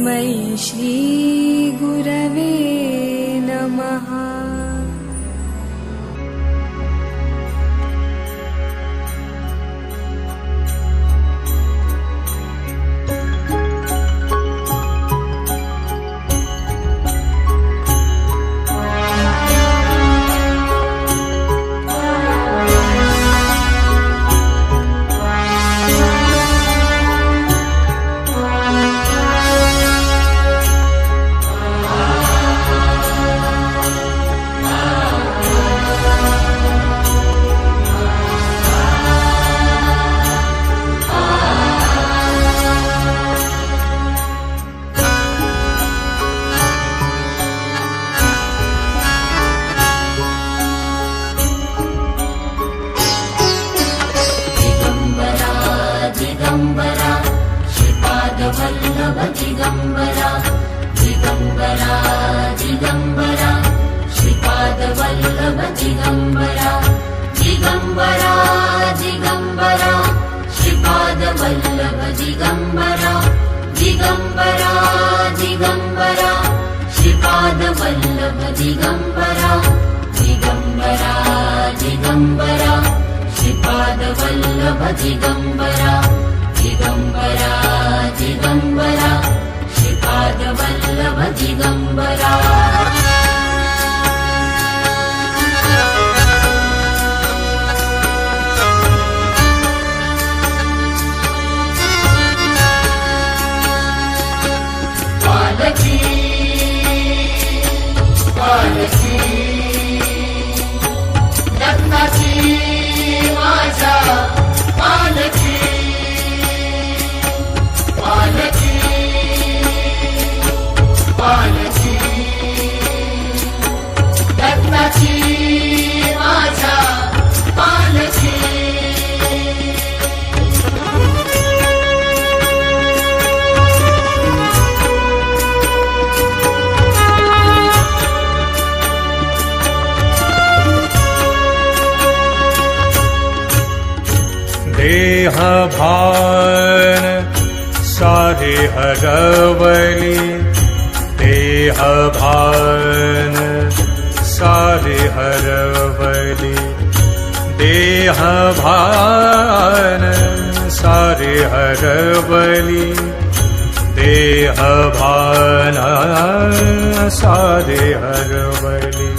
तस्मै श्रीगुरवे नमः श्रीपादवल्लभ दिगम्बरा दिगम्बरा दिगम्बरा श्रीपादवल्लभ दिगम्बरा दिगम्बरा दिगम्बरा श्रीपादवल्लभ दिगम्बरा दिगम्बरा दिगम्बरा श्रीपादवल्लभ दिगम्बरा दिगम्बरा दिगम्बरा श्रीपादवल्लभ दिगम्बरा माझ्या देह भान सारे हरवली। देह भान सारे हरवली। देह भान सारे हरवली। देह भान सारे हरवली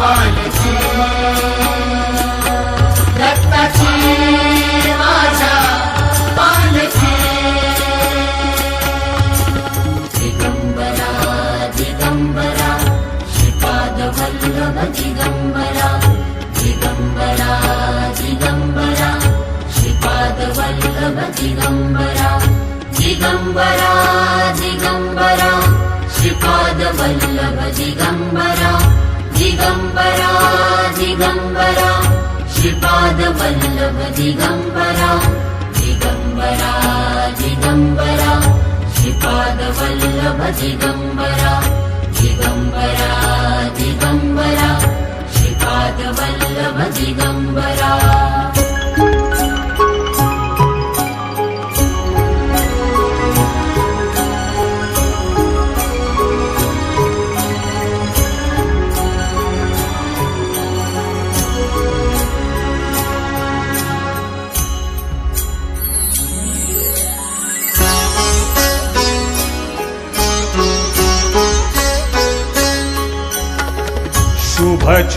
fine. दिगम्बरा दिगम्बरा दिगम्बरा श्रीपादवल्लभ दिगम्बरा दिगम्बरा दिगम्बरा श्रीपादवल्लभ दिगम्बरा दिगम्बरा दिगम्बरा श्रीपादवल्लभ दिगम्बरा दिगम्बरा दिगम्बरा श्रीपादवल्लभ दिगम्बरा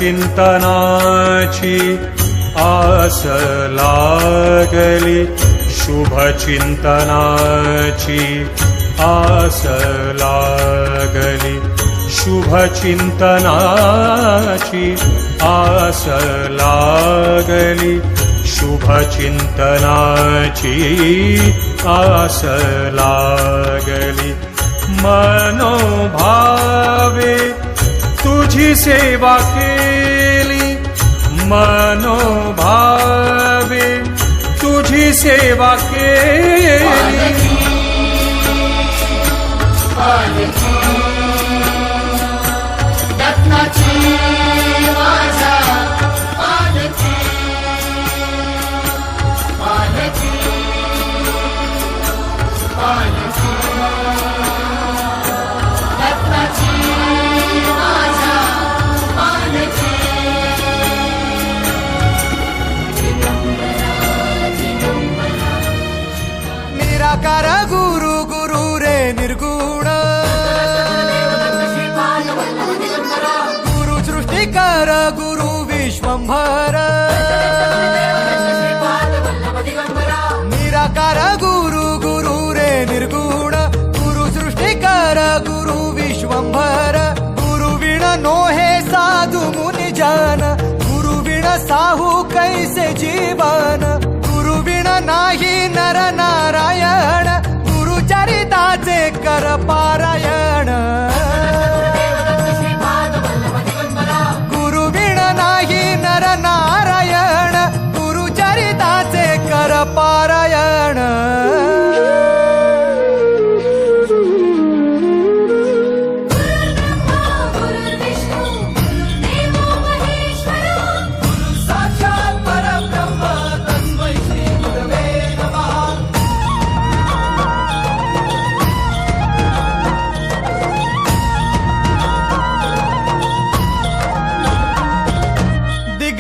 चिंतनाची आस लागली. शुभ चिंतनाची आस लागली. शुभ चिंतनाची आस लागली. शुभ चिंतनाची आस लागली. मनोभावे तुझी सेवा के मनोभावे तुझी सेवा केली. निराकार गुरु गुरु रे निर्गुण। गुरु सृष्टिकर गुरु विश्वंभर। निराकार गुरु गुरु रे निर्गुण। गुरु सृष्टिकर गुरु विश्वंभर। नाही नर नारायण गुरुचरिताचे कर पारायण.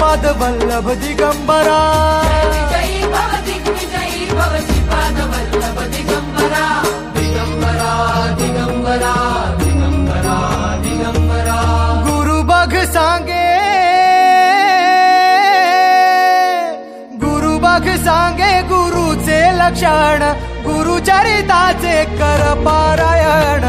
श्रीपाद वल्लभ दिगंबरा। गुरु बघ सांगे। गुरु बघ सांगे गुरुचे लक्षण गुरुचरिताचे कर पारायण।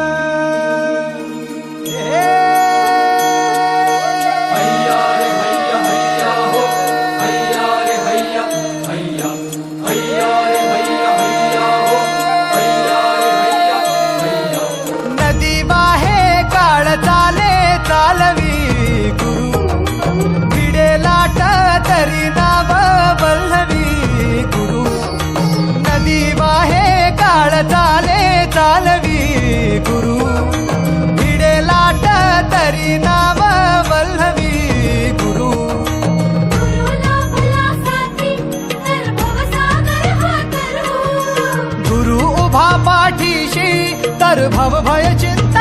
उभा पाठीशी तर भव भय चिंता